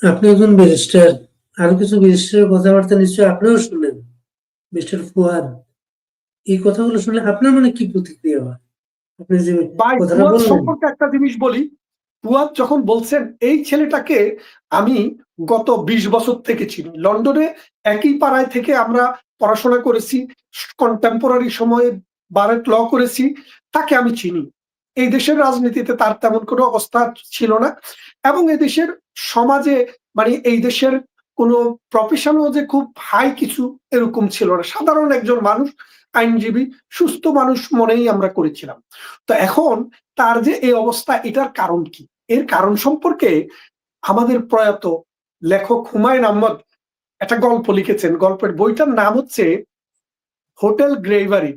আপনি একজন ব্যারিস্টার আরও কিছু ব্যারিস্টারের কথাবার্তা নিশ্চয়ই আপনিও শুনলেন মিস্টার ফুয়াদ। এই কথাগুলো শুনলে আপনার মানে কি প্রতিক্রিয়া হয়? আপনি যে কথাটা বললেন। একটা জিনিস বলি। ফুয়াদ যখন বলছেন এই ছেলেটাকে আমি গত বিশ বছর থেকে চিনি। লন্ডনে একই পাড়ায় থেকে আমরা পড়াশোনা করেছি কন্টেম্পোরারি সময়ে বারেট ল করেছি তাকে আমি চিনি। এই দেশের রাজনীতিতে তার তেমন কোনো অবস্থা ছিল না এবং এই দেশের সমাজে মানে এই দেশের কোনো প্রফেশনও যে খুব হাই কিছু এরকম ছিল না। সাধারণ একজন মানুষ, আইনজীবী, সুস্থ মানুষ মনেই আমরা করেছিলাম। তো এখন তার যে এই অবস্থা, এটার কারণ কি? এর কারণ সম্পর্কে আমাদের প্রয়াত লেখক হুমায়ুন আহমদ একটা গল্প লিখেছেন। গল্পের বইটার নাম হচ্ছে হোটেল গ্রেভারি।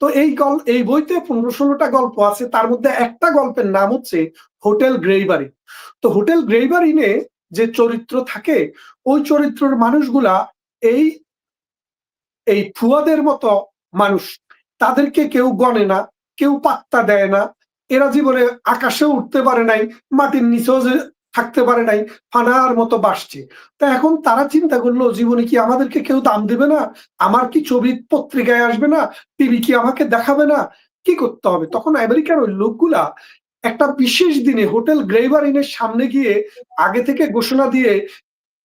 তো এই গল্প এই বইতে পনেরো ষোলোটা গল্প আছে, তার মধ্যে একটা গল্পের নাম হচ্ছে হোটেল গ্রেইবারি। তো হোটেল গ্রেভারিনে যে চরিত্র থাকে, ওই চরিত্রের মানুষগুলা এই এই ফুয়াদের মতো মানুষ। তাদেরকে কেউ গণে না, কেউ পাত্তা দেয় না। এরা জীবনে আকাশে উঠতে পারে নাই, মাটির নিচেও থাকতে পারে নাই, ফানার মতো বাসছে। তা এখন তারা চিন্তা করল, জীবনে কি আমাদেরকে কেউ দাম দেবে না? আমার কি ছবি পত্রিকায় আসবে না? টিভি কি আমাকে দেখাবে না? কি করতে হবে? তখন আমেরিকার ওই লোকগুলা একটা বিশেষ দিনে হোটেল গ্রেভারিনের সামনে গিয়ে আগে থেকে ঘোষণা দিয়ে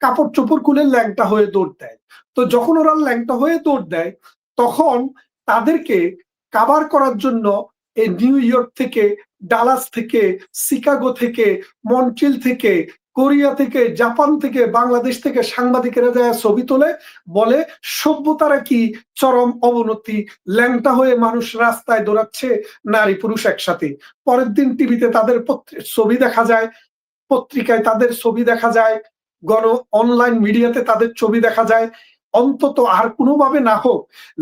কাপড় চোপড় খুলে ল্যাংটা হয়ে দৌড় দেয়। তো যখন ওরা ল্যাংটা হয়ে দৌড় দেয়, তখন তাদেরকে কাবার করার জন্য এই নিউ ইয়র্ক থেকে ডালাস থেকে, শিকাগো থেকে, মন্ট্রিল থেকে, কোরিয়া থেকে, জাপান থেকে, বাংলাদেশ থেকে সাংবাদিকেরা যায় ছবি তোলে, বলে সভ্যতারা কি চরম অবনতি? ল্যাংটা হয়ে মানুষ রাস্তায় দৌড়াচ্ছে, নারী পুরুষ একসাথে। পরের দিন টিভিতে তাদের ছবি দেখা যায়, পত্রিকায় তাদের ছবি দেখা যায়, গণ অনলাইন মিডিয়াতে তাদের ছবি দেখা যায়। অন্তত আর কোনোভাবে না হোক,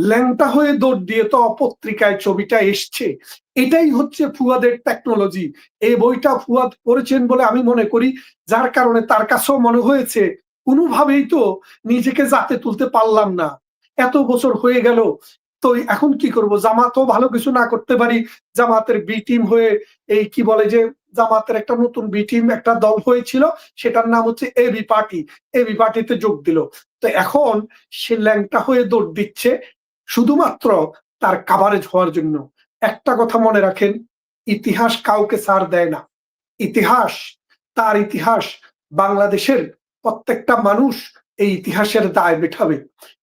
ল্যাংটা হয়ে দৌড় দিয়ে তো অপত্রিকায় ছবিটা এসছে। এটাই হচ্ছে ফুয়াদের টেকনোলজি এই বইটা ফুয়াদ পড়েছেন বলে আমি মনে করি, যার কারণে তার কাছেও মনে হয়েছে, কোনোভাবেই তো নিজেকে যাতে তুলতে পারলাম না। এত বছর হয়ে গেল তো এখন কি করব? জামাতও ভালো কিছু না করতে পারি। জামাতের বি টিম হয়ে এই কি বলে যে, জামাতের একটা নতুন বি টিম একটা দল হয়েছিল, সেটার নাম হচ্ছে এবি পার্টি এবি পার্টিতে যোগ দিল। তো এখন সে ল্যাংটা হয়ে দৌড় দিচ্ছে, শুধুমাত্র তার কাভারেজ হওয়ার জন্য। একটা কথা মনে রাখেন, ইতিহাস কাউকে ছাড় দেয় না। ইতিহাস, তার ইতিহাস বাংলাদেশের প্রত্যেকটা মানুষ এই ইতিহাসের দায় মেটাবে।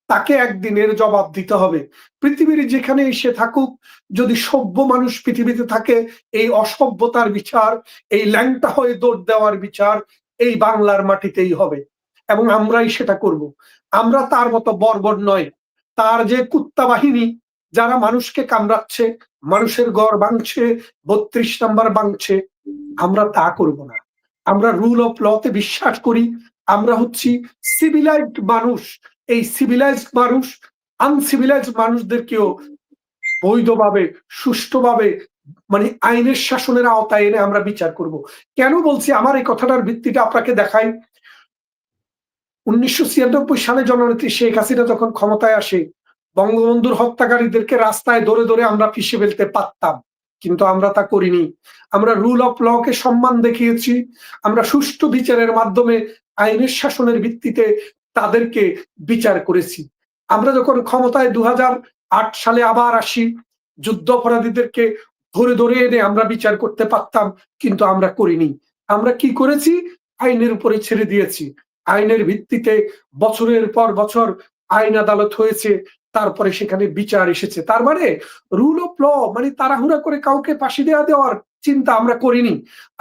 তাকে একদিনের জবাব দিতে হবে। পৃথিবীর যেখানে সে থাকুক, যদি সভ্য মানুষ পৃথিবীতে থাকে, এই অসভ্যতার বিচার, এই ল্যাংটা হয়ে দৌড় দেওয়ার বিচার এই বাংলার মাটিতেই হবে। এবং আমরাই সেটা করব। আমরা তার মতো বর্বর নয়। তার যে কুত্তা বাহিনী, যারা মানুষকে কামড়াচ্ছে, মানুষের গড় ভাঙছে, বত্রিশ নাম্বার বাংছে আমরা তা করব না। আমরা রুল অফ লতে বিশ্বাস করি। আমরা হচ্ছি সিভিলাইজড মানুষ। এই সিভিলাইজড মানুষ আনসিভিলাইজড মানুষদেরকেও বৈধভাবে, সুষ্ঠুভাবে মানে আইনের শাসনের আওতায় এনে আমরা বিচার করব। কেন বলছি? আমার এই কথাটার ভিত্তিটা আপনাকে দেখাই। উনিশশো ছিয়ানব্বই সালে জননেত্রী শেখ হাসিনা যখন ক্ষমতায় আসে, বঙ্গবন্ধুর হত্যাকারীদেরকে রাস্তায় ধরে ধরে আমরা পিষে ফেলতে পারতাম, কিন্তু আমরা তা করিনি। আমরা রুল অফ ল কে সম্মান দেখিয়েছি। আমরা সুষ্ঠু বিচারের মাধ্যমে আইনের শাসনের ভিত্তিতে তাদেরকে বিচার করেছি। আমরা যখন ক্ষমতায় দু সালে আবার আসি যুদ্ধ অপরাধীদেরকে ধরে ধরে এনে আমরা বিচার করতে পারতাম, কিন্তু আমরা করিনি। আমরা কি করেছি? আইনের উপরে ছেড়ে দিয়েছি। আইনের ভিত্তিতে বছরের পর বছর আইন আদালত হয়েছে, তারপরে সেখানে বিচার এসেছে। তার মানে রুল অফ ল মানে তাড়াহুড়া করে কাউকে ফাঁসি দেওয়া দেওয়ার চিন্তা আমরা করিনি।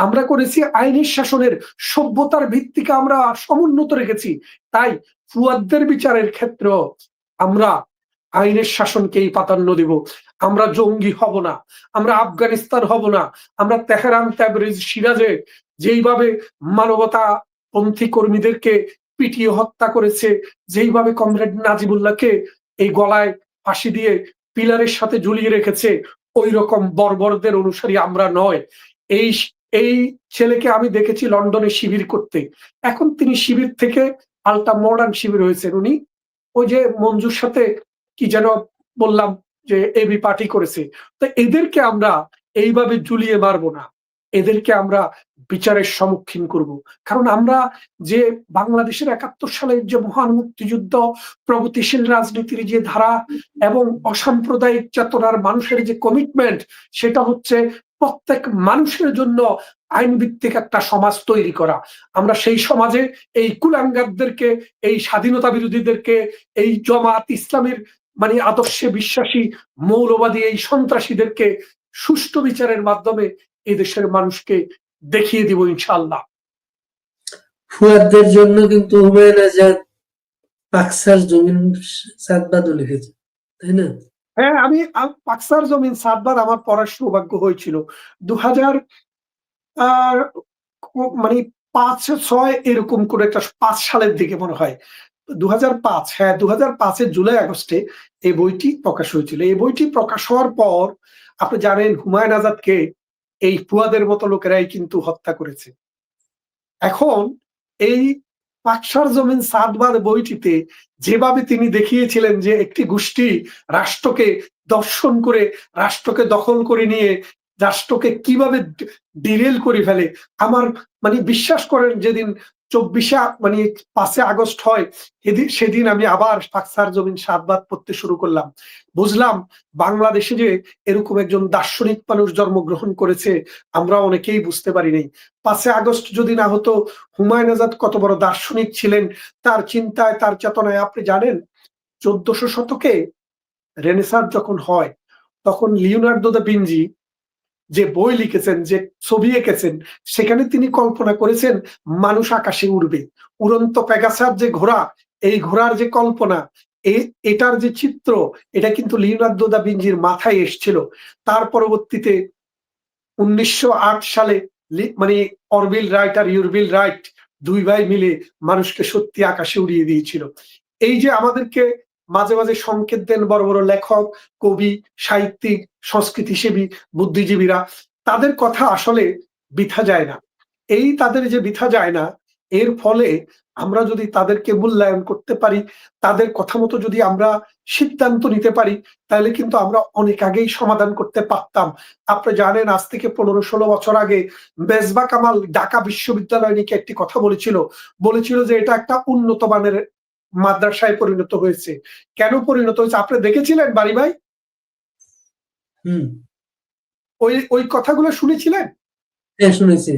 আমরা করেছি আইনের শাসনের সভ্যতার ভিত্তিকে আমরা সমুন্নত রেখেছি। তাই ফুয়াদদের বিচারের ক্ষেত্রে আমরা আইনের শাসনকেই প্রাধান্য দেব। আমরা জঙ্গি হব না, আমরা আফগানিস্তান হব না, আমরা তেহরান ত্যাবরিজ সিরাজে যেইভাবে মানবতা পন্থী কর্মীদেরকে পিটিয়ে হত্যা করেছে, যেইভাবে কমরেড নাজিবুল্লাহকে এই গলায় ফাঁসি দিয়ে পিলারের সাথে ঝুলিয়ে রেখেছে ওই রকম বর্বরদের অনুসারী আমরা নয়। এই এই ছেলেকে আমি দেখেছি লন্ডনে শিবির করতে। এখন তিনি শিবির থেকে আলটা মডার্ন শিবির হয়েছেন উনি। ওই যে মঞ্জুর সাথে কি যেন বললাম যে এবি পার্টি করেছে। তো এদেরকে আমরা এইভাবে জুলিয়ে মারবো না। এদেরকে আমরা বিচারের সম্মুখীন করব। কারণ আমরা যে বাংলাদেশের একাত্তর সালের যে মহান মুক্তিযুদ্ধ, প্রগতিশীল রাজনীতির যে ধারা এবং অসাম্প্রদায়িক চেতনার মানুষের যে কমিটমেন্ট সেটা হচ্ছে প্রত্যেক মানুষের জন্য আইন ভিত্তিক একটা সমাজ তৈরি করা। আমরা সেই সমাজে এই কুলাঙ্গারদেরকে, এই স্বাধীনতা বিরোধীদেরকে, এই জমাত ইসলামের মানে আদর্শে বিশ্বাসী, মৌলবাদী এই সন্ত্রাসীদেরকে সুষ্ঠু বিচারের মাধ্যমে এই দেশের মানুষকে দেখিয়ে দিব ইনশাল্লাহ ফুয়াদদের জন্য কিন্তু হুমায়ুন আজাদ পাকসার জমিন সাতবাদও লিখেছে তাই না? হ্যাঁ আমি পাকসার জমিন সাতবার আমার পড়ার সৌভাগ্য হয়েছিল। দু হাজার মানে পাঁচ ছয় এরকম করে একটা পাঁচ সালের দিকে মনে হয়। দু হাজার পাঁচ হ্যাঁ দু হাজার পাঁচের জুলাই আগস্টে এই বইটি প্রকাশ হয়েছিল। এই বইটি প্রকাশ হওয়ার পর আপনি জানেন হুমায়ুন আজাদকে এই ফুয়াদের মতো লোকেরাই কিন্তু হত্যা করেছে। এখন এই পাকসার জমিন সাদবাদ বইটিতে যেভাবে তিনি দেখিয়েছিলেন যে একটি গোষ্ঠী রাষ্ট্রকে দর্শন করে, রাষ্ট্রকে দখল করে নিয়ে, রাষ্ট্রকে কীভাবে ডিরেল করে ফেলে, আমার মানে বিশ্বাস করেন যেদিন চব্বিশে মানে পাঁচে আগস্ট হয় এদিন সেদিন আমি আবার পাকসার জমিন সাতবাদ পড়তে শুরু করলাম। বুঝলাম বাংলাদেশে যে এরকম একজন দার্শনিক মানুষ জন্মগ্রহণ করেছে, আমরা অনেকেই বুঝতে পারি নাই। পাঁচে আগস্ট যদি না হতো হুমায়ুন আজাদ কত বড় দার্শনিক ছিলেন, তার চিন্তায়, তার চেতনায় আপনি জানেন, চোদ্দশো শতকে রেনেসার যখন হয়, তখন লিওনার্দো দা বিঞ্জি যে বই লিখেছেন, যে ছবি এঁকেছেন, সেখানে তিনি কল্পনা করেছেন, মানুষ আকাশে উড়বে। উড়ন্ত প্যাগাসার যে ঘোড়া, এই ঘোড়ার যে কল্পনা এটার যে চিত্র, এটা কিন্তু লিওনার্দো বিঞ্জির মাথায় এসছিল। তার পরবর্তীতে উনিশশো আট সালে মানে অরবিল রাইট আর ইউরবিল রাইট দুই ভাই মিলে মানুষকে সত্যি আকাশে উড়িয়ে দিয়েছিল। এই যে আমাদেরকে মাঝে মাঝে সংকেত দেন বড় বড় লেখক, কবি, সাহিত্যিক, সংস্কৃতিসেবী, বুদ্ধিজীবীরা। তাদের কথা আসলে বিথা যায় না। এই তাদের যে বিথা যায় না, এর ফলে আমরা যদি তাদেরকে মূল্যায়ন করতে পারি, তাদের কথা মতো যদি আমরা সিদ্ধান্ত নিতে পারি, তাহলে কিন্তু আমরা অনেক আগেই সমাধান করতে পারতাম। আপনি জানেন, আজ থেকে পনেরো ষোলো বছর আগে বেজবা কামাল ঢাকা বিশ্ববিদ্যালয় নিয়ে একটি কথা বলেছিল। বলেছিল যে এটা একটা উন্নত মানের মাদ্রাসায় পরিণত হয়েছে। কেন পরিণত হয়েছে? আপনি দেখেছিলেন বাড়ি ভাই? হুম। ওই ওই কথাগুলো শুনেছিলেন? হ্যাঁ শুনেছি।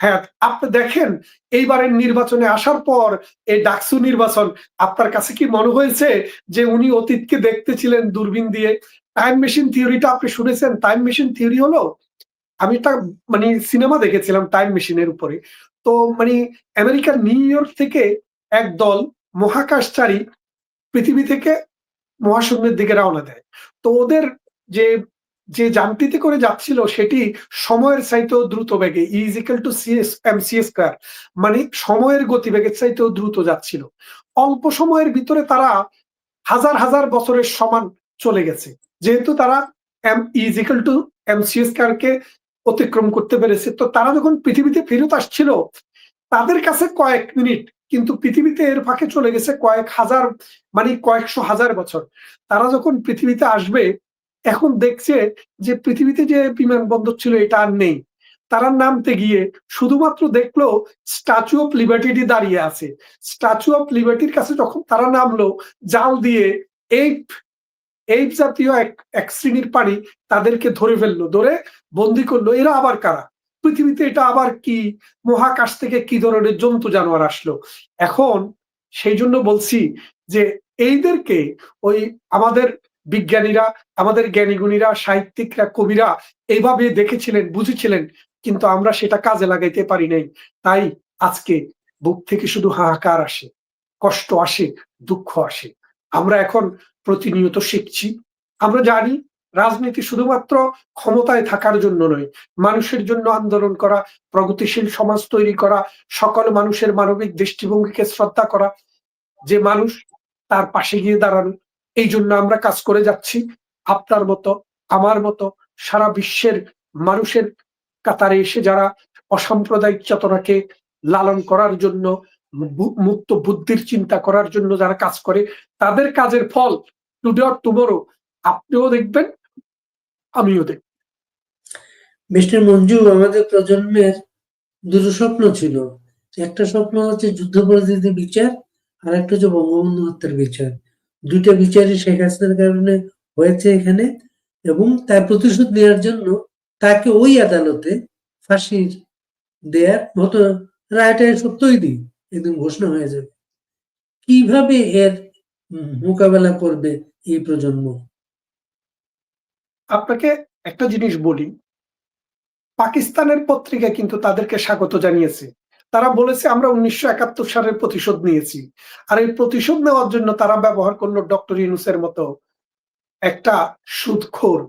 হ্যাঁ আপনি দেখেন এইবারের নির্বাচনে আসার পর এই ডাকসু নির্বাচন আপনার কাছে কি মনে হয়েছে যে উনি অতীতকে দেখতেছিলেন দূরবীন দিয়ে? টাইম মেশিন থিওরিটা আপনি শুনেছেন? টাইম মেশিন থিওরি হলো? আমি একটা মানে সিনেমা দেখেছিলাম টাইম মেশিনের উপরে। তো মানে আমেরিকার নিউ ইয়র্ক থেকে এক দল মহাকাশচারী পৃথিবী থেকে মহাশূন্যের দিকে রওনা দেয়। তো ওদের যে যে যানটিতে করে যাচ্ছিল সেটি সময়ের চাইতেও দ্রুত বেগে ইজিক্যাল টু সিএস এম সি স্কোয়ার মানে সময়ের গতিবেগের চাইতেও দ্রুত যাচ্ছিল। অল্প সময়ের ভিতরে তারা হাজার হাজার বছরের সমান চলে গেছে। যেহেতু তারা M equal to M C স্কোয়ারকে অতিক্রম করতে পেরেছে, তো তারা যখন পৃথিবীতে ফেরত আসছিল, তাদের কাছে কয়েক মিনিট কিন্তু পৃথিবীতে এর ফাঁকে চলে গেছে কয়েক হাজার মানে কয়েকশো হাজার বছর। তারা যখন পৃথিবীতে আসবে, এখন দেখছে যে পৃথিবীতে যে বিমানবন্দর ছিল, এটা আর নেই। তারা নামতে গিয়ে শুধুমাত্র দেখল স্ট্যাচু অফ লিবার্টি দাঁড়িয়ে আছে। স্ট্যাচু অফ লিবার্টির কাছে যখন তারা নামলো, জাল দিয়ে এই এই জাতীয় এক এক শ্রেণির পানি তাদেরকে ধরে ফেলল, ধরে বন্দি করল। এরা আবার কারা? পৃথিবীতে এটা আবার কি? মহাকাশ থেকে কি ধরনের জন্তু জানোয়ার আসলো? এখন সেই জন্য বলছি যে এইদেরকে ওই আমাদের বিজ্ঞানীরা, আমাদের জ্ঞানীগুণীরা, সাহিত্যিকরা, কবিরা এইভাবে দেখেছিলেন, বুঝেছিলেন, কিন্তু আমরা সেটা কাজে লাগাইতে পারি নাই। তাই আজকে বুক থেকে শুধু হাহাকার আসে, কষ্ট আসে, দুঃখ আসে। আমরা এখন প্রতিনিয়ত শিখছি। আমরা জানি রাজনীতি শুধুমাত্র ক্ষমতায় থাকার জন্য নয়, মানুষের জন্য আন্দোলন করা, প্রগতিশীল সমাজ তৈরি করা, সকল মানুষের মানবিক দৃষ্টিভঙ্গিকে শ্রদ্ধা করা, যে মানুষ তার পাশে গিয়ে দাঁড়ানো, এই জন্য আমরা কাজ করে যাচ্ছি। আপনার মতো, আমার মতো সারা বিশ্বের মানুষের কাতারে এসে যারা অসাম্প্রদায়িক চেতনাকে লালন করার জন্য মুক্ত বুদ্ধির চিন্তা করার জন্য যারা কাজ করে, তাদের কাজের ফল টুডে অর টুমোরো আপনিও দেখবেন আমিও দেখব মিস্টার মঞ্জু, আমাদের প্রজন্মের দুটো স্বপ্ন ছিল। একটা স্বপ্ন হচ্ছে যুদ্ধপরাধীদের বিচার, আর একটা হচ্ছে বঙ্গবন্ধু হত্যার বিচার। দুইটা বিচারই শেখ হাসিনার কারণে হয়েছে এখানে, এবং তার প্রতিশোধ নেওয়ার জন্য তাকে ওই আদালতে ফাঁসির দেয়ার মতো রায়টা এসব তৈরি, একদিন ঘোষণা হয়ে যাবে। কীভাবে এর মোকাবেলা করবে এই প্রজন্ম? আপনাকে একটা জিনিস বলি। পাকিস্তানের পত্রিকা কিন্তু তাদেরকে স্বাগত জানিয়েছে। তারা বলেছে, আমরা উনিশশো একাত্তর সালের প্রতিশোধ নিয়েছি। আর এই প্রতিশোধ নেওয়ার জন্য তারা ব্যবহার করল ডক্টর ইউনুসের মতো একটা সুদখোর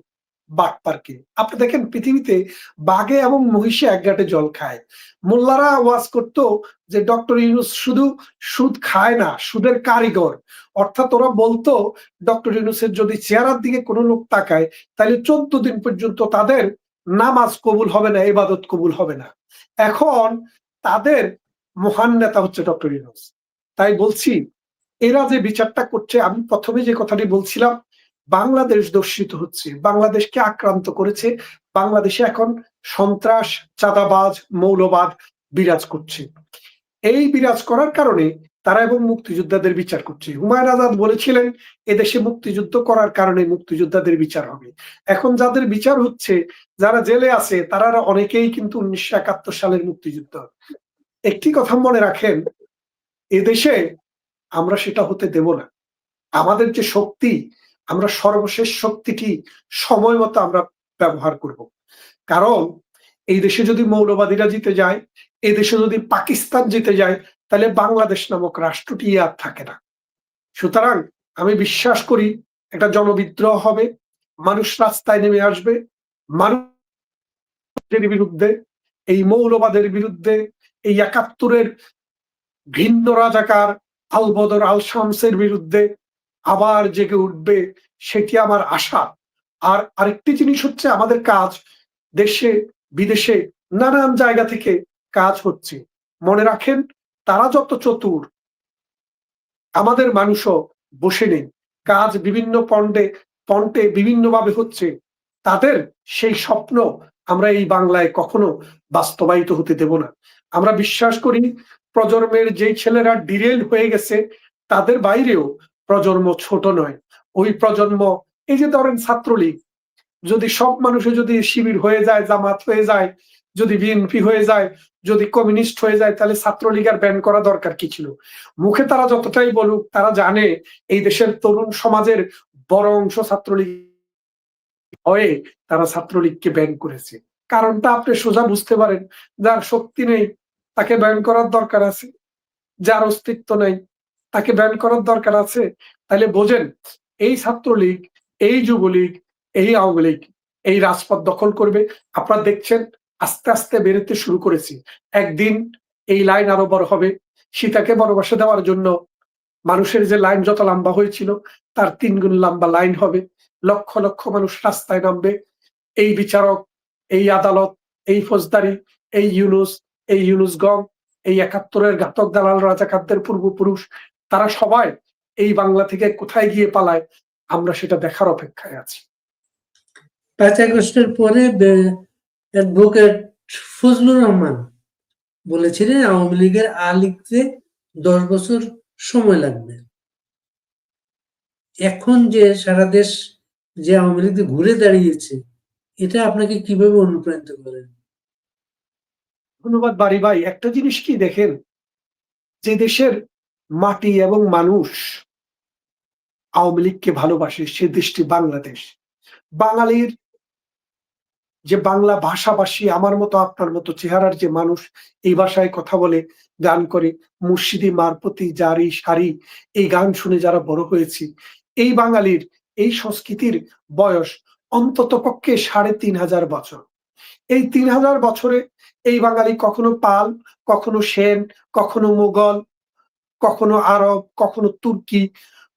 বাটপারকে আপনি দেখেন পৃথিবীতে বাঘে এবং মহিষে এক গাঁটে জল খায়। মোল্লারা ওয়াজ করতো যে, ডক্টর ইউনুস শুধু সুদ খায় না, সুদের কারিগর। অর্থাৎ ওরা বলতো, ডক্টর ইউনুসের যদি চেহারার দিকে কোনো লোক তাকায়, তাহলে চোদ্দ দিন পর্যন্ত তাদের নামাজ কবুল হবে না, ইবাদত কবুল হবে না। এখন তাদের মহান নেতা হচ্ছে ডক্টর ইউনুস। তাই বলছি, এরা যে বিচারটা করছে, আমি প্রথমে যে কথাটি বলছিলাম বাংলাদেশ দর্শিত হচ্ছে, বাংলাদেশকে আক্রান্ত করেছে, বাংলাদেশে এখন সন্ত্রাস, চাঁদাবাজ, মৌলবাদ বিরাজ করছে। এই বিরাজ করার কারণে তারা এবং মুক্তিযোদ্ধাদের বিচার করছে। হুমায়ুন আজাদ বলেছিলেন, এদেশে মুক্তিযুদ্ধ করার কারণে মুক্তিযোদ্ধাদের বিচার হবে। এখন যাদের বিচার হচ্ছে, যারা জেলে আছে, তারা অনেকেই কিন্তু উনিশশো একাত্তর সালের মুক্তিযুদ্ধ। একটি কথা মনে রাখেন, এদেশে আমরা সেটা হতে দেব না। আমাদের যে শক্তি আমরা সর্বশেষ শক্তিটি সময় মতো আমরা ব্যবহার করব। কারণ এই দেশে যদি মৌলবাদীরা জিতে যায়, এই দেশে যদি পাকিস্তান জিতে যায়, তাহলে বাংলাদেশ নামক রাষ্ট্রটি আর থাকে না। সুতরাং আমি বিশ্বাস করি একটা জনবিদ্রোহ হবে, মানুষ রাস্তায় নেমে আসবে, মানুষের বিরুদ্ধে, এই মৌলবাদের বিরুদ্ধে, এই একাত্তরের ভিন্ন রাজাকার আলবদর আল শামসের বিরুদ্ধে আবার জেগে উঠবে, সেটি আমার আশা। আর আরেকটি জিনিস হচ্ছে আমাদের কাজ, দেশে, বিদেশে নানান জায়গা থেকে কাজ হচ্ছে। মনে রাখেন, তারা যত চতুর, আমাদের মানুষও বসে নেই। কাজ বিভিন্ন পণ্ডে পন্টে বিভিন্নভাবে হচ্ছে। তাদের সেই স্বপ্ন আমরা এই বাংলায় কখনো বাস্তবায়িত হতে দেব না। আমরা বিশ্বাস করি, প্রজন্মের যেই ছেলেরা ডিরেল হয়ে গেছে, তাদের বাইরেও প্রজন্ম ছোট নয়। ওই প্রজন্ম, এই যে ধরেন ছাত্রলীগ, যদি সব মানুষে যদি শিবির হয়ে যায়, জামাত হয়ে যায়, যদি বিএনপি হয়ে যায়, যদি কমিউনিস্ট হয়ে যায়, তাহলে ছাত্রলীগ আর ব্যান করা দরকার কি ছিল? মুখে তারা যতটাই বলুক, তারা জানে এই দেশের তরুণ সমাজের বড় অংশ ছাত্রলীগ হয়ে তারা ছাত্রলীগকে ব্যান করেছে। কারণটা আপনি সোজা বুঝতে পারেন, যার শক্তি নেই, তাকে ব্যান করার দরকার আছে, যার অস্তিত্ব নেই তাকে ব্যান করার দরকার আছে? তাহলে বোঝেন, এই ছাত্রলীগ, এই যুবলীগ, এই আওয়ামী লীগ, এই রাজপথ দখল করবে। আপনারা দেখছেন, আস্তে আস্তে বেরোতে শুরু করেছি। একদিন এই লাইন আরও বড় হবে। সীতাকে বনবাসে দেওয়ার জন্য মানুষের যে লাইন যত লম্বা হয়েছিল, তার তিন গুণ লম্বা লাইন হবে। লক্ষ লক্ষ মানুষ রাস্তায় নামবে। এই বিচারক, এই আদালত, এই ফৌজদারি, এই ইউনুস, এই ইউনুসগম এই একাত্তরের ঘাতক দালাল, রাজাকারদের পূর্বপুরুষ তারা সবাই এই বাংলা থেকে কোথায় গিয়ে পালায় আমরা সেটা দেখার অপেক্ষায় আছি। পাঁচ আগস্টের পরে অ্যাডভোকেট ফজলুর রহমান বলেছিলেন আওয়ামী লীগের আ লিখতে দশ বছর সময় লাগবে। এখন যে সারা দেশ যে আওয়ামী লীগ ঘুরে দাঁড়িয়েছে এটা আপনাকে কীভাবে অনুপ্রাণিত করে? ধন্যবাদ বাড়ি ভাই একটা জিনিস কি দেখেন যে দেশের মাটি এবং মানুষ আওয়ামী লীগকে ভালোবাসে, সে দেশটি বাংলাদেশ। বাঙালির যে বাংলা ভাষাভাষী, আমার মতো, আপনার মতো চেহারার যে মানুষ, এই ভাষায় কথা বলে, গান করে, মুর্শিদি, মারপতি, জারি, সারি, এই গান শুনে যারা বড় হয়েছি, এই বাঙালির এই সংস্কৃতির বয়স অন্তত পক্ষে সাড়ে তিন হাজার বছর। এই তিন হাজার বছরে এই বাঙালি কখনো পাল, কখনো সেন, কখনো মুঘল কখনো আরব, কখনো তুর্কি,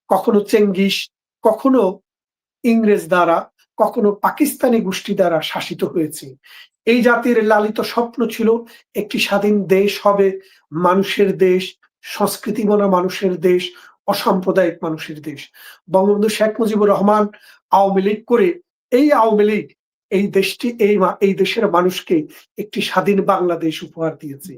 কখনো চেঙ্গিস, কখনো ইংরেজ দ্বারা, কখনো পাকিস্তানি গোষ্ঠী দ্বারা শাসিত হয়েছে। এই জাতির লালিত স্বপ্ন ছিল একটি স্বাধীন দেশ হবে, মানুষের দেশ, সংস্কৃতি মনা মানুষের দেশ, অসাম্প্রদায়িক মানুষের দেশ। বঙ্গবন্ধু শেখ মুজিবুর রহমান আওয়ামী লীগ করে এই আওয়ামী লীগ এই দেশটি, এই এই দেশের মানুষকে একটি স্বাধীন বাংলাদেশ উপহার দিয়েছে।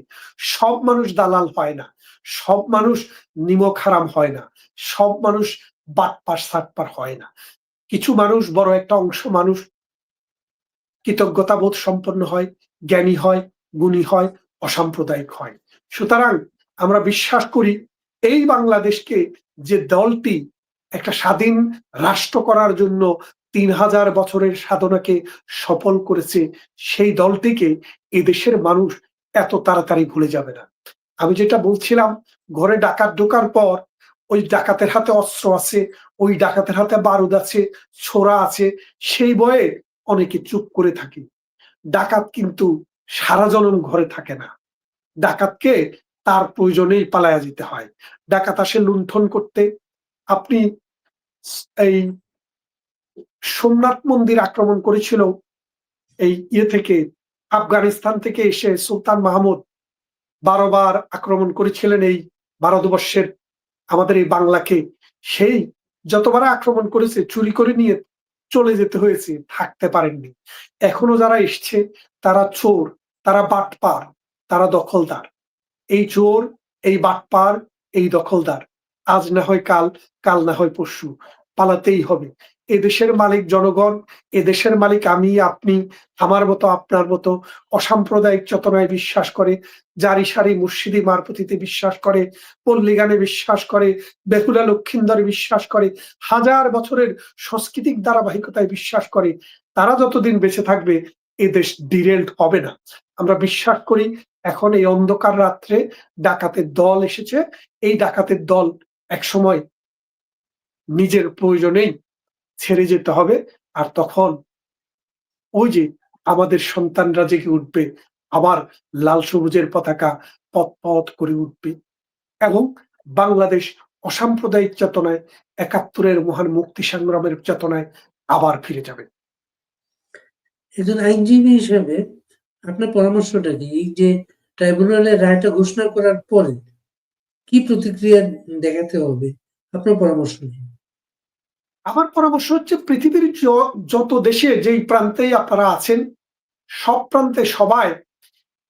সব মানুষ দালাল হয় না। সব মানুষ নিমক হারাম হয় না। সব মানুষ বাটপার সাটপার হয় না। কিছু মানুষ বড় একটা অংশ মানুষ কৃতজ্ঞতাবোধ সম্পন্ন হয়, জ্ঞানী হয়, গুণী হয়, অসাম্প্রদায়িক হয়। সুতরাং আমরা বিশ্বাস করি এই বাংলাদেশকে যে দলটি একটা স্বাধীন রাষ্ট্র করার জন্য তিন হাজার বছরের সাধনাকে সফল করেছে, সেই দলটিকে এদেশের মানুষ এত তাড়াতাড়ি ভুলে যাবে না। আমি যেটা বলছিলাম, ঘরে ডাকাত ঢোকার পর ওই ডাকাতের হাতে অস্ত্র আছে, ওই ডাকাতের হাতে বারুদ আছে, ছোড়া আছে, সেই বয়ে অনেকে চুপ করে থাকে। ডাকাত কিন্তু সারা জনম ঘরে থাকে না। ডাকাতকে তার প্রয়োজনেই পালায়া যেতে হয়। ডাকাত আসে লুণ্ঠন করতে। আপনি এই সোমনাথ মন্দির আক্রমণ করেছিল, এই ইয়ে থেকে, আফগানিস্তান থেকে এসে সুলতান মাহমুদ বারো বার আক্রমণ করেছিলেন এই ভারতবর্ষের, আমাদের এই বাংলাকে। সেই যতবার আক্রমণ করেছে, চুরি করে নিয়ে চলে যেতে হয়েছে, থাকতে পারেননি। এখনও যারা এসছে, তারা চোর, তারা বাটপার, তারা দখলদার। এই চোর, এই বাটপার, এই দখলদার। আজ না হয় কাল কাল না হয় পরশু, পালাতেই হবে। এদেশের মালিক জনগণ, এদেশের মালিক আমি, আপনি, আমার মতো, আপনার মতো অসাম্প্রদায়িক চেতনায় বিশ্বাস করে, জারি সারি মুর্শিদি মারপতিতে বিশ্বাস করে, পল্লীগানে বিশ্বাস করে বেকুলা লক্ষিন্দরে বিশ্বাস করে, হাজার বছরের সাংস্কৃতিক ধারাবাহিকতায় বিশ্বাস করে, তারা যতদিন বেঁচে থাকবে, এ দেশ ডিরেল্ট হবে না। আমরা বিশ্বাস করি, এখন এই অন্ধকার রাত্রে ডাকাতের দল এসেছে, এই ডাকাতের দল এক সময় নিজের প্রয়োজনেই ছেড়ে যেতে হবে। আর তখন ওই যে আমাদের সন্তানরা জেগে উঠবে, আবার লাল সবুজের পতাকা পথ পথ করে উঠবে এবং বাংলাদেশ অসাম্প্রদায়িক চেতনায়, একাত্তরের মহান মুক্তি সংগ্রামের চেতনায় আবার ফিরে যাবে। একজন আইনজীবী হিসেবে আপনার পরামর্শটা কি? এই যে ট্রাইব্যুনালের রায়টা ঘোষণা করার পরে কি প্রতিক্রিয়া দেখাতে হবে? আপনার পরামর্শ কি আমার পরামর্শ হচ্ছে পৃথিবীর যত দেশে যেই প্রান্তেই আপনারা আছেন, সব প্রান্তে সবাই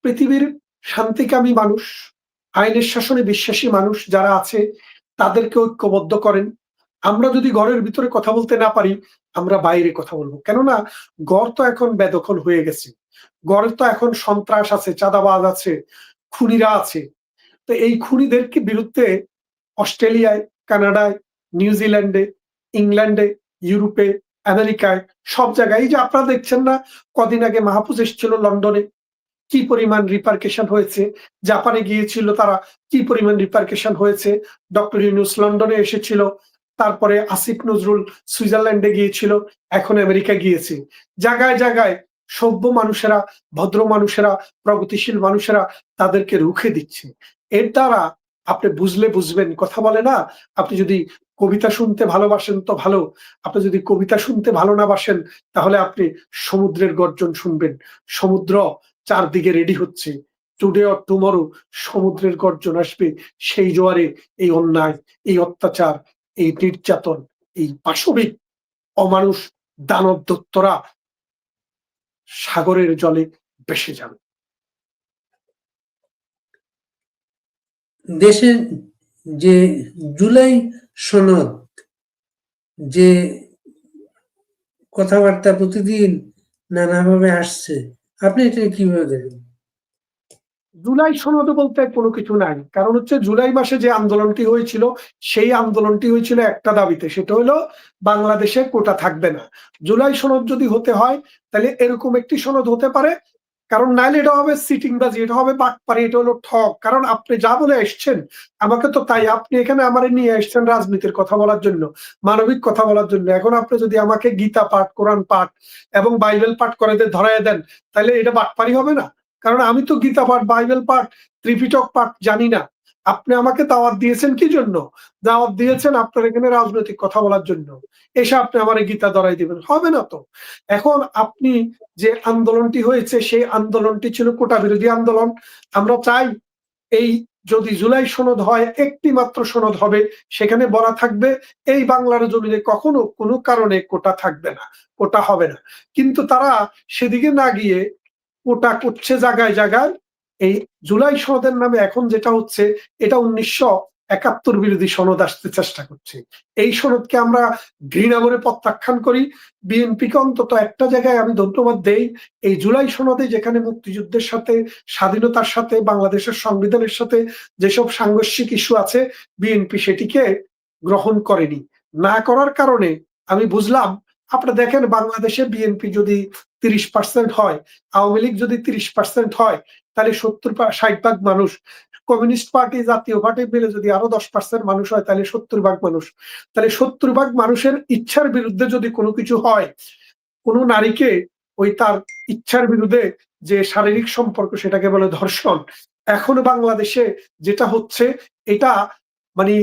পৃথিবীর শান্তিকামী মানুষ, আইনের শাসনে বিশ্বাসী মানুষ যারা আছে, তাদেরকে ঐক্যবদ্ধ করেন। আমরা যদি ঘরের ভিতরে কথা বলতে না পারি, আমরা বাইরে কথা বলব। কেননা ঘর তো এখন বেদখল হয়ে গেছে। ঘরের তো এখন সন্ত্রাস আছে, চাঁদাবাজ আছে, খুনিরা আছে। তো এই খুনিদেরকে বিরুদ্ধে অস্ট্রেলিয়ায়, কানাডায়, নিউজিল্যান্ডে ইংল্যান্ডে, ইউরোপে, আমেরিকায়, সব জায়গায়। এই যে আপনারা দেখছেন না, কদিন আগে মাহফুজ এসেছিল লন্ডনে। কি পরিমাণ রিপার্কেশন হয়েছে? জাপানে গিয়েছিল তারা, কি পরিমাণ রিপার্কেশন হয়েছে? ডক্টর ইউনুস লন্ডনে এসেছিল, তারপরে আসিফ নজরুল সুইজারল্যান্ডে গিয়েছিল, এখন আমেরিকা গিয়েছে। জায়গায় জায়গায় সভ্য মানুষেরা, ভদ্র মানুষেরা, প্রগতিশীল মানুষেরা তাদেরকে রুখে দিচ্ছে। এর দ্বারা আপনি বুঝলে বুঝবেন, কথা বলে না। আপনি যদি কবিতা শুনতে ভালোবাসেন তো ভালো। আপনি যদি কবিতা শুনতে ভালো না বাসেন, তাহলে আপনি সমুদ্রের গর্জন শুনবেন। সমুদ্র চারদিকে রেডি হচ্ছে। টুডে অর টুমরো সমুদ্রের গর্জন আসবে। সেই জোয়ারে এই অন্যায়, এই অত্যাচার, এই নির্যাতন, এই পাশবিক অমানুষ দানব দত্তরা সাগরের জলে ভেসে যাবে। দেশের যে জুলাই সনদ, যে কথাবার্তা প্রতিদিন নানাভাবে আসছে, আপনি এটা কীভাবে দেখেন? জুলাই সনদ বলতে কোনো কিছু নাই। কারণ হচ্ছে জুলাই মাসে যে আন্দোলনটি হয়েছিল, সেই আন্দোলনটি হয়েছিল একটা দাবিতে, সেটা হলো বাংলাদেশে কোটা থাকবে না। জুলাই সনদ যদি হতে হয়, তাহলে এরকম একটি সনদ হতে পারে কারণ নাইলে এটা হবে সিটিং বাজি, এটা হবে বাটপারি এটা হলো ঠক কারণ আপনি যা বলে এসছেন, আমাকে তো তাই, আপনি এখানে আমার নিয়ে এসছেন রাজনীতির কথা বলার জন্য, মানবিক কথা বলার জন্য। এখন আপনি যদি আমাকে গীতা পাঠ, কোরআন পাঠ এবং বাইবেল পাঠ করে দিয়ে ধরাই দেন তাহলে এটা বাটপারি হবে না। কারণ আমি তো গীতা পাঠ, বাইবেল পাঠ, ত্রিপিটক পাঠ জানি না। আপনি আমাকে দাওয়াত দিয়েছেন কি জন্য? দাওয়াত দিয়েছেন আপনার এখানে রাজনৈতিক কথা বলার জন্য। এসে আপনি আমার গীতা ধরাই দিবেন। হবে না তো। এখন আপনি যে আন্দোলনটি হয়েছে, সেই আন্দোলনটি ছিল কোটা বিরোধী আন্দোলন। আমরা চাই এই যদি জুলাই সনদ হয়, একটি মাত্র সনদ হবে, সেখানে বলা থাকবে। এই বাংলার জমিনে কখনো কোনো কারণে কোটা থাকবে না, কোটা হবে না। কিন্তু তারা সেদিকে না গিয়ে কোটা করছে জায়গায় জায়গায় এই জুলাই সনদের নামে এখন যেটা হচ্ছে, এটা উনিশশো একাত্তর বিরোধী সনদ আসতে চেষ্টা করছে। এই সনদকে আমরা ঘৃণা করে প্রত্যাখ্যান করি। বিএনপিকে অন্তত একটা জায়গায় আমি ধন্যবাদ দেই। এই জুলাই সনদে যেখানে মুক্তিযুদ্ধের সাথে, স্বাধীনতার সাথে, বাংলাদেশের সংবিধানের সাথে যেসব সাংঘর্ষিক ইস্যু আছে, বিএনপি সেটিকে গ্রহণ করেনি। না করার কারণে আমি বুঝলাম, আপনারা দেখেন বাংলাদেশে বিএনপি যদি তিরিশ পার্সেন্ট হয়, আওয়ামী লীগ যদি তিরিশ পার্সেন্ট হয়, তাহলে সত্তর ষাট ভাগ মানুষ, কমিউনিস্ট পার্টি, জাতীয় পার্টি মিলে যদি আরও দশ পার্সেন্ট মানুষ হয়, তাহলে সত্তর ভাগ মানুষ। তাহলে সত্তর ভাগ মানুষের ইচ্ছার বিরুদ্ধে যদি কোনো কিছু হয়, কোনো নারীকে ওই তার ইচ্ছার বিরুদ্ধে যে শারীরিক সম্পর্ক সেটাকে বলে ধর্ষণ, এখন বাংলাদেশে যেটা হচ্ছে, এটা মানে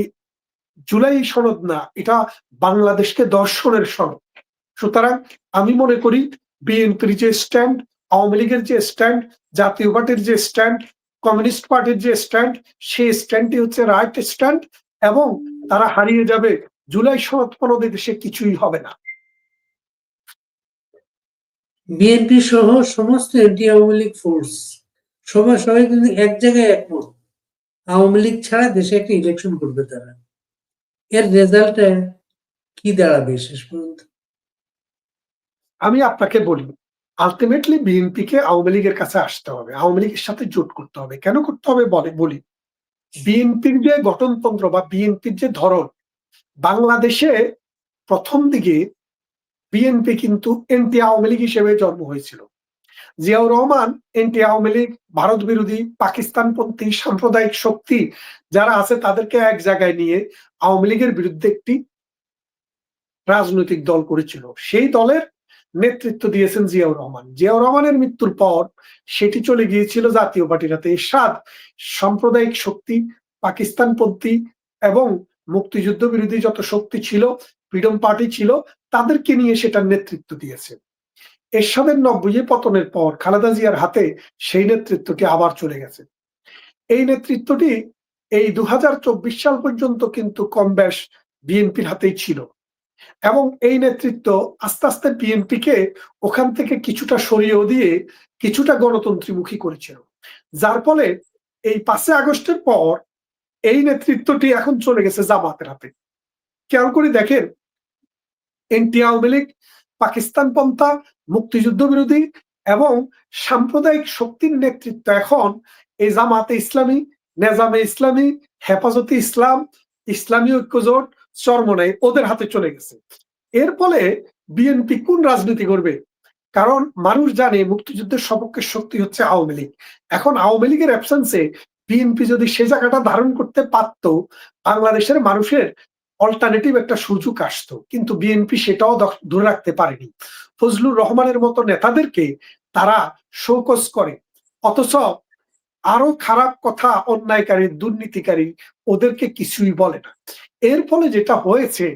জুলাই সনদ না, এটা বাংলাদেশকে দর্শনের সনদ। সুতরাং আমি মনে করি বিএনপির যে স্ট্যান্ড আওয়ামী লীগের যে স্ট্যান্ড জাতীয় পার্টির যে স্ট্যান্ড কমিউনিস্ট পার্টির যে স্ট্যান্ড সেই স্ট্যান্ডটি হচ্ছে রাইট স্ট্যান্ড এবং তারা হারিয়ে যাবে জুলাই সনদ পনদে দেশে কিছুই হবে না। বিএনপি সহ সমস্ত এন্টি আওয়ামী লীগ ফোর্স সবাই সবাই কিন্তু এক জায়গায় একমত। আওয়ামী লীগ ছাড়া দেশে একটা ইলেকশন করবে তারা। এর রেজাল্টে কি দাঁড়াবে শেষ পর্যন্ত? আমি আপনাকে বলি আলটিমেটলি বিএনপি কে আওয়ামী লীগের কাছে আসতে হবে। আওয়ামী লীগের সাথে জোট করতে হবে। কেন করতে হবে বলে, বলি বিএনপির যে গঠনতন্ত্র বা বিএনপির যে ধরন, বাংলাদেশে প্রথম দিকে বিএনপি কিন্তু এনটি আওয়ামী লীগ হিসেবে জন্ম হয়েছিল। জিয়াউর রহমান এনটি আওয়ামী লীগ, ভারত বিরোধী, পাকিস্তানপন্থী, সাম্প্রদায়িক শক্তি যারা আছে তাদেরকে এক জায়গায় নিয়ে আওয়ামী লীগের বিরুদ্ধে একটি রাজনৈতিক দল করেছিল। সেই দলের নেতৃত্ব দিয়েছেন জিয়াউর রহমান। জিয়াউর রহমানের মৃত্যুর পর সেটি চলে গিয়েছিল জাতীয় পার্টির হাতে। এরশাদ, সাম্প্রদায়িক শক্তি পাকিস্তান পাকিস্তানপন্থী এবং মুক্তিযুদ্ধ বিরোধী যত শক্তি ছিল, ফ্রিডম পার্টি ছিল, তাদেরকে নিয়ে সেটার নেতৃত্ব দিয়েছে। এরশাদের নব্বই পতনের পর খালেদা জিয়ার হাতে সেই নেতৃত্বটি আবার চলে গেছে। এই নেতৃত্বটি এই দু হাজার চব্বিশ সাল পর্যন্ত কিন্তু কম বিএনপির হাতেই ছিল। এবং এই নেতৃত্ব আস্তে আস্তে বিএনপিকে ওখান থেকে কিছুটা সরিয়েও দিয়ে কিছুটা গণতন্ত্রীমুখী করেছিল। যার ফলে এই পাঁচে আগস্টের পর এই নেতৃত্বটি এখন চলে গেছে জামাতের হাতে। খেয়াল করে দেখেন, এনটি আওয়ামী লীগ, পাকিস্তান পন্থা, মুক্তিযুদ্ধ বিরোধী এবং সাম্প্রদায়িক শক্তির নেতৃত্ব এখন এই জামাতে ইসলামী, নেজামে ইসলামী, হেফাজতে ইসলাম, ইসলামী ঐক্যজোট চরমনাই ওদের হাতে চলে গেছে। এর ফলে বিএনপি কোন রাজনীতি করবে? কারণ মানুষ জানে মুক্তিযুদ্ধের সপক্ষের শক্তি হচ্ছে আওয়ামী লীগ। এখন আওয়ামী লীগের অ্যাবসেন্সে বিএনপি যদি সে জায়গাটা ধারণ করতে পারত, বাংলাদেশের মানুষের অল্টারনেটিভ একটা সুযোগ আসতো। কিন্তু বিএনপি সেটাও ধরে রাখতে পারেনি। ফজলুর রহমানের মতো নেতাদেরকে তারা শোকস করে। অথচ আরও খারাপ কথা অন্যায়কারী, দুর্নীতিকারী ওদেরকে কিছুই বলে না। এর ফলে যেটা হয়েছে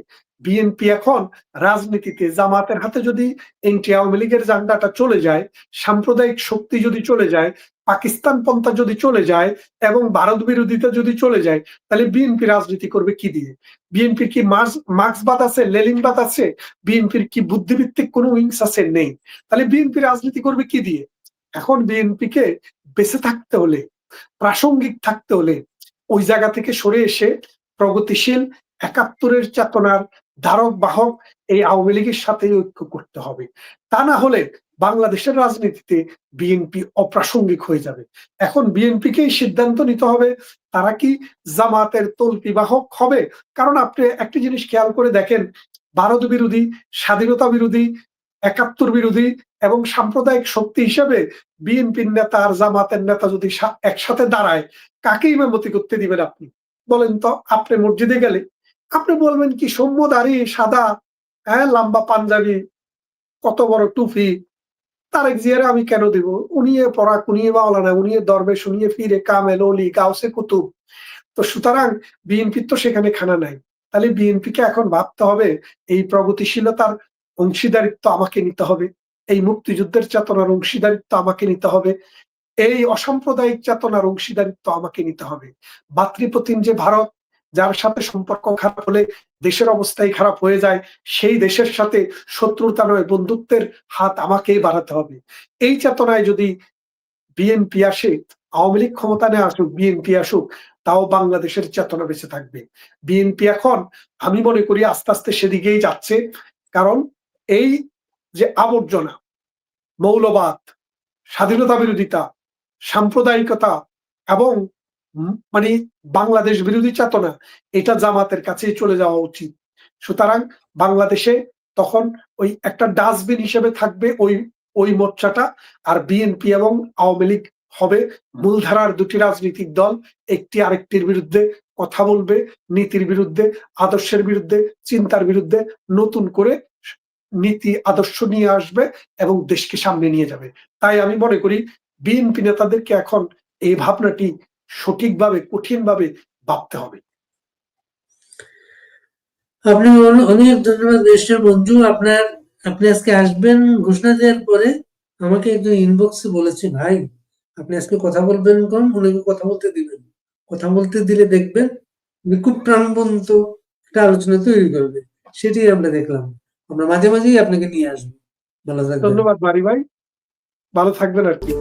বিএনপি এখন রাজনীতিতে জামাতের হাতে যদি এনটি আওয়ামী লীগের জান্ডাটা চলে যায়, সাম্প্রদায়িক শক্তি যদি চলে যায়, পাকিস্তান পন্থা যদি চলে যায় এবং ভারত বিরোধিতা যদি চলে যায়, তাহলে বিএনপি রাজনীতি করবে কি দিয়ে? বিএনপির কি মার্ক্সবাদ আছে লেলিনবাদ আছে? বিএনপির কি বুদ্ধিভিত্তিক কোনো উইংস আছে? নেই। তাহলে বিএনপি রাজনীতি করবে কি দিয়ে? এখন বিএনপি কে বেঁচে থাকতে হলে, প্রাসঙ্গিক থাকতে হলে, ওই জায়গা থেকে সরে এসে প্রগতিশীল, একাত্তরের চেতনার ধারক, বাহক এই আওয়ামী লীগের সাথে ঐক্য করতে হবে। তা না হলে বাংলাদেশের রাজনীতিতে বিএনপি অপ্রাসঙ্গিক হয়ে যাবে। এখন বিএনপিকেই সিদ্ধান্ত নিতে হবে, তারা কি জামাতের তলপি বাহক হবে? কারণ আপনি একটি জিনিস খেয়াল করে দেখেন, ভারত বিরোধী, স্বাধীনতা বিরোধী, একাত্তর বিরোধী এবং সাম্প্রদায়িক শক্তি হিসেবে বিএনপির নেতা আর জামাতের নেতা যদি একসাথে দাঁড়ায় কাকে ইমামতি করতে দিবেন আপনি? বলেন তো, আপনি মসজিদে গেলে আপনি বলবেন কি, সৌম্য দাঁড়ি সাদা হ্যাঁ লম্বা পাঞ্জাবি, কত বড় টুপি। তারেক জিয়ারে আমি কেন দিব? উনি পড়া কুনিয়ে না উনি দরবেশ শুনিয়ে ফিরে কামেল, অলি, গাউসে কুতুব। তো সুতরাং বিএনপির তো সেখানে খানা নাই। তাহলে বিএনপিকে এখন ভাবতে হবে, এই প্রগতিশীলতার অংশীদারিত্ব আমাকে নিতে হবে, এই মুক্তিযুদ্ধের চেতনার অংশীদারিত্ব আমাকে নিতে হবে এই অসাম্প্রদায়িক চেতনার অংশীদারিত্ব আমাকে নিতে হবে। মাতৃপ্রতিম যে ভারত, যার সাথে সম্পর্ক খারাপ হলে দেশের অবস্থাই খারাপ হয়ে যায়, সেই দেশের সাথে শত্রুতা নয়, বন্ধুত্বের হাত আমাকেই বাড়াতে হবে। এই চেতনায় যদি বিএনপি আসে, আওয়ামী লীগ ক্ষমতা নিয়ে আসুক, বিএনপি আসুক, তাও বাংলাদেশের চেতনা বেঁচে থাকবে। বিএনপি এখন, আমি মনে করি, আস্তে আস্তে সেদিকেই যাচ্ছে। কারণ এই যে আবর্জনা, মৌলবাদ, স্বাধীনতা বিরোধিতা সাম্প্রদায়িকতা এবং মানে বাংলাদেশ বিরোধী চেতনা, এটা জামাতের কাছে চলে যাওয়া উচিত। সুতরাং বাংলাদেশে তখন ওই একটা ডাস্টবিন হিসেবে থাকবে ওই ওই মোর্চাটা, আর বিএনপি এবং আওয়ামী লীগ হবে মূলধারার দুটি রাজনৈতিক দল, একটি আরেকটির বিরুদ্ধে কথা বলবে, নীতির বিরুদ্ধে, আদর্শের বিরুদ্ধে, চিন্তার বিরুদ্ধে নতুন করে নীতি, আদর্শ নিয়ে আসবে এবং দেশকে সামনে নিয়ে যাবে। তাই আমি মনে করি বিএনপি নেতাদেরকে এখন এই ভাবনাটি সঠিকভাবে কঠিনভাবে ভাবতে হবে। আপনি অনেক ধন্যবাদ মিস্টার মঞ্জু আপনার আপনি আজকে আসবেন ঘোষণা দেওয়ার পরে আমাকে একজন ইনবক্সে বলেছে ভাই আপনি আজকে কথা বলবেন কম ওনাকে কথা বলতে দিবেন। কথা বলতে দিলে দেখবেন উনি খুব প্রাণবন্ত একটা আলোচনা তৈরি করবে। সেটাই আমরা দেখলাম। আমরা মাঝে মাঝেই আপনাকে নিয়ে আসব। ভালো থাকবেন। ধন্যবাদ বাড়ি ভাই। ভালো থাকবেন আর কি।